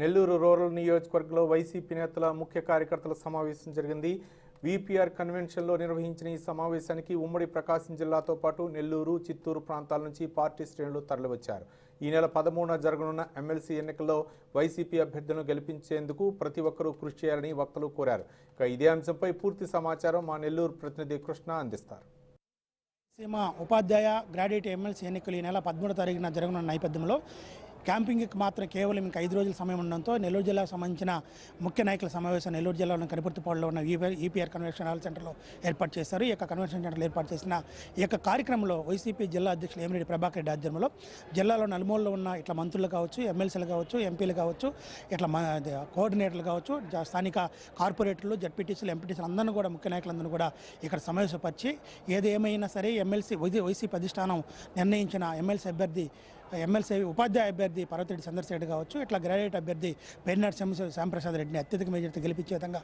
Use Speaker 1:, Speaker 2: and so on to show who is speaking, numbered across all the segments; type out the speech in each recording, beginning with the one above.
Speaker 1: Nellore rural నియోజకవర్గంలో YCP నేతల ముఖ్య కార్యకర్తల సమావేశం జరిగింది. విపిఆర్ కన్వెన్షన్లో నిర్వహించిన ఈ సమావేశానికి ఉమ్మడి ప్రకాశం జిల్లాతో పాటు నెల్లూరు చిత్తూరు ప్రాంతాల నుంచి పార్టీ శ్రేణులు తరలివచ్చారు. ఈ నెల పదమూడున జరగనున్న ఎమ్మెల్సీ ఎన్నికల్లో వైసీపీ అభ్యర్థులను గెలిపించేందుకు ప్రతి ఒక్కరూ కృషి చేయాలని వక్తలు కోరారు. ఇక ఇదే అంశంపై పూర్తి సమాచారం మా నెల్లూరు ప్రతినిధి కృష్ణ అందిస్తారు.
Speaker 2: సీమ ఉపాధ్యాయ గ్రాడ్యుయేట్ ఎమ్మెల్సీ ఎన్నికలు ఈ నెల పదమూడు తారీఖున జరగనున్న నేపథ్యంలో క్యాంపింగ్కి మాత్రం కేవలం ఇంకా ఐదు రోజుల సమయం ఉండడంతో నెల్లూరు జిల్లాకు సంబంధించిన ముఖ్య నాయకుల సమావేశం నెల్లూరు జిల్లాలోని కనిపర్తిపాడులో ఉన్న ఈపీఆర్ ఈపీఆర్ కన్వెన్షన్ హాల్ సెంటర్లో ఏర్పాటు చేశారు. ఈ యొక్క కన్వెన్షన్ సెంటర్లో ఏర్పాటు చేసిన ఈ యొక్క కార్యక్రమంలో వైసీపీ జిల్లా అధ్యక్షులు ఏమిరెడ్డి ప్రభాకర్ రెడ్డి ఆధ్వర్యంలో జిల్లాలో నలుమూలలో ఉన్న ఇట్లా మంత్రులు కావచ్చు ఎమ్మెల్సీలు కావచ్చు ఎంపీలు కావచ్చు ఇట్లా కోఆర్డినేటర్లు కావచ్చు స్థానిక కార్పొరేటర్లు జడ్పీటీసీలు ఎంపీటీసీలు అందరినీ కూడా ముఖ్య నాయకులందరూ కూడా ఇక్కడ సమావేశపరిచి ఏది ఏమైనా సరే ఎమ్మెల్సీ వైసీపీ అధిష్టానం నిర్ణయించిన ఎమ్మెల్సీ అభ్యర్థి ఎమ్మెల్సీ ఉపాధ్యాయ అభ్యర్థి పర్వతిరెడ్డి చంద్రశేఖర్ కావచ్చు ఇట్లా గ్రాడ్యుయేట్ అభ్యర్థి పెరినాటి శ్యాంప్రసాద్ రెడ్డిని అత్యధిక మెజార్టీ గెలిపించే విధంగా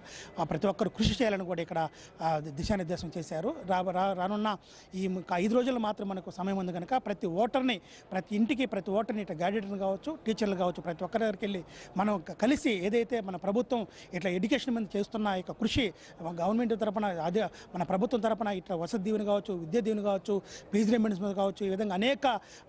Speaker 2: ప్రతి ఒక్కరు కృషి చేయాలని కూడా ఇక్కడ దిశానిర్దేశం చేశారు. రా రా- రానున్న ఈ ఐదు రోజులు మాత్రం మనకు సమయం ఉంది కనుక ప్రతి ఓటర్ని ప్రతి ఇంటికి ప్రతి ఓటర్ని ఇట్లా గ్రాడ్యుయేట్ని కావచ్చు టీచర్లు కావచ్చు ప్రతి ఒక్కరి దగ్గరికి వెళ్ళి మనం కలిసి ఏదైతే మన ప్రభుత్వం ఇట్లా ఎడ్యుకేషన్ మీద చేస్తున్న యొక్క కృషి గవర్నమెంట్ తరపున అదే మన ప్రభుత్వం తరపున ఇట్లా వసతి దీవెన కావచ్చు విద్యా దీవెన కావచ్చు పీజీ రెమెంట్స్ మీద కావచ్చు ఈ విధంగా అనేక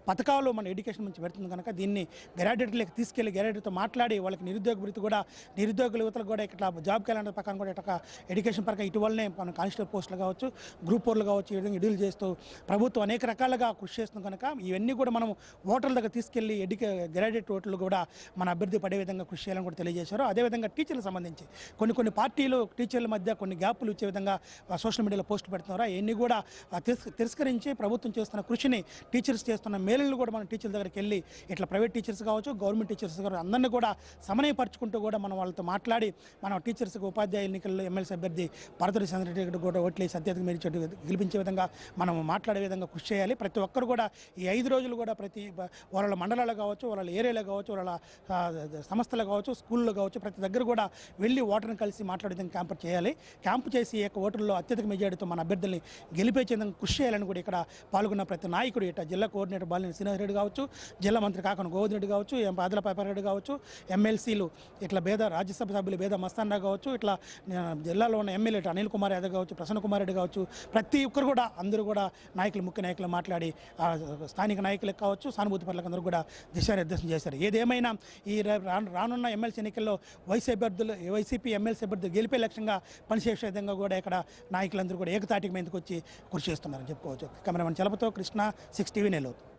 Speaker 2: పథకాలు మన ఎడ్యుకేషన్ నుంచి పెడుతుంది కనుక దీన్ని గ్రాడ్యుయేట్లకు తీసుకెళ్ళి గ్రాడ్యుయేట్తో మాట్లాడి వాళ్ళకి నిరుద్యోగ వృత్తి కూడా నిరుద్యోగుల యువతలకు కూడా ఇట్లా జాబ్ క్యాలెండర్ ప్రకారం కూడా ఇట్లా ఎడ్యుకేషన్ పరంగా ఇటీవలనే మన కానిస్టేబుల్ పోస్టులు కావచ్చు గ్రూప్ ఫోర్లు కావచ్చు ఈ విధంగా ఇడ్యూలు చేస్తూ ప్రభుత్వం అనేక రకాలుగా కృషి చేస్తుంది కనుక ఇవన్నీ కూడా మనం ఓటర్ల దగ్గర తీసుకెళ్ళి ఎడ్యుకే గ్రాడ్యుయేట్ ఓటర్లు కూడా మన అభ్యర్థి పడే విధంగా కృషి చేయాలని కూడా తెలియజేశారు. అదేవిధంగా టీచర్లకు సంబంధించి కొన్ని కొన్ని పార్టీలు టీచర్ల మధ్య కొన్ని గ్యాప్లు ఇచ్చే విధంగా సోషల్ మీడియాలో పోస్ట్ పెడుతున్నారు. అవన్నీ కూడా తిరస్కరించి ప్రభుత్వం చేస్తున్న కృషిని టీచర్స్ చేస్తున్న మేలులు కూడా మన టీచర్ల దగ్గరికి వెళ్ళి ఇట్లా ప్రైవేట్ టీచర్స్ కావచ్చు గవర్నమెంట్ టీచర్స్ కావచ్చు అందరినీ కూడా సమన్వయపరచుకుంటూ కూడా మనం వాళ్ళతో మాట్లాడి మనం టీచర్స్కి ఉపాధ్యాయ ఎన్నికల్లో ఎమ్మెల్సీ అభ్యర్థి పరదరి చంద్రరెడ్డి కూడా ఓట్లేసి అత్యధిక మీరు గెలిపించే విధంగా మనం మాట్లాడే విధంగా కృషి చేయాలి. ప్రతి ఒక్కరు కూడా ఈ ఐదు రోజులు కూడా ప్రతి వాళ్ళ మండలాలు కావచ్చు వాళ్ళ ఏరియాలో కావచ్చు వాళ్ళ సంస్థలు కావచ్చు స్కూల్లో కావచ్చు ప్రతి దగ్గర కూడా వెళ్ళి ఓటర్ని కలిసి మాట్లాడే విధంగా క్యాంపు చేయాలి. క్యాంపు చేసి ఈ యొక్క ఓటర్లో అత్యధిక మెజారిటీతో మన అభ్యర్థుల్ని గెలిపేసే విధంగా కృషి చేయాలని కూడా ఇక్కడ పాల్గొన్న ప్రతి నాయకుడు. ఇట్లా జిల్లా కోఆర్డినేటర్ బాలినేని శ్రీనివాసరెడ్డి కావచ్చు. కావచ్చు జిల్లా మంత్రి కాకుండా గోవింద్ రెడ్డి కావచ్చు ఎం ఆదిల పాపారెడ్డి కావచ్చు ఎమ్మెల్సీలు ఇట్లా భేద రాజ్యసభ సభ్యులు భేద మస్తాన్ కావచ్చు ఇట్లా జిల్లాలో ఉన్న ఎమ్మెల్యే అనిల్ కుమార్ యాదవ్ కావచ్చు ప్రసన్న కుమార్ రెడ్డి కావచ్చు ప్రతి ఒక్కరు కూడా అందరూ కూడా నాయకులు ముఖ్య నాయకులు మాట్లాడి స్థానిక నాయకులకు కావచ్చు సానుభూతి పనులకు అందరూ కూడా దిశానిర్దేశం చేశారు. ఏదేమైనా ఈ రాను- రానున్న ఎమ్మెల్సీ ఎన్నికల్లో వైసీ అభ్యర్థులు వైసీపీ ఎమ్మెల్సీ అభ్యర్థులు గెలిపే లక్ష్యంగా పనిచేసే విధంగా కూడా ఇక్కడ నాయకులందరూ కూడా ఏకతాటికి మీదకి వచ్చి కృషి చేస్తున్నారని చెప్పుకోవచ్చు. కెమెరామెన్ చలపతో కృష్ణ సిక్స్ టీవీ నెల్లూరు.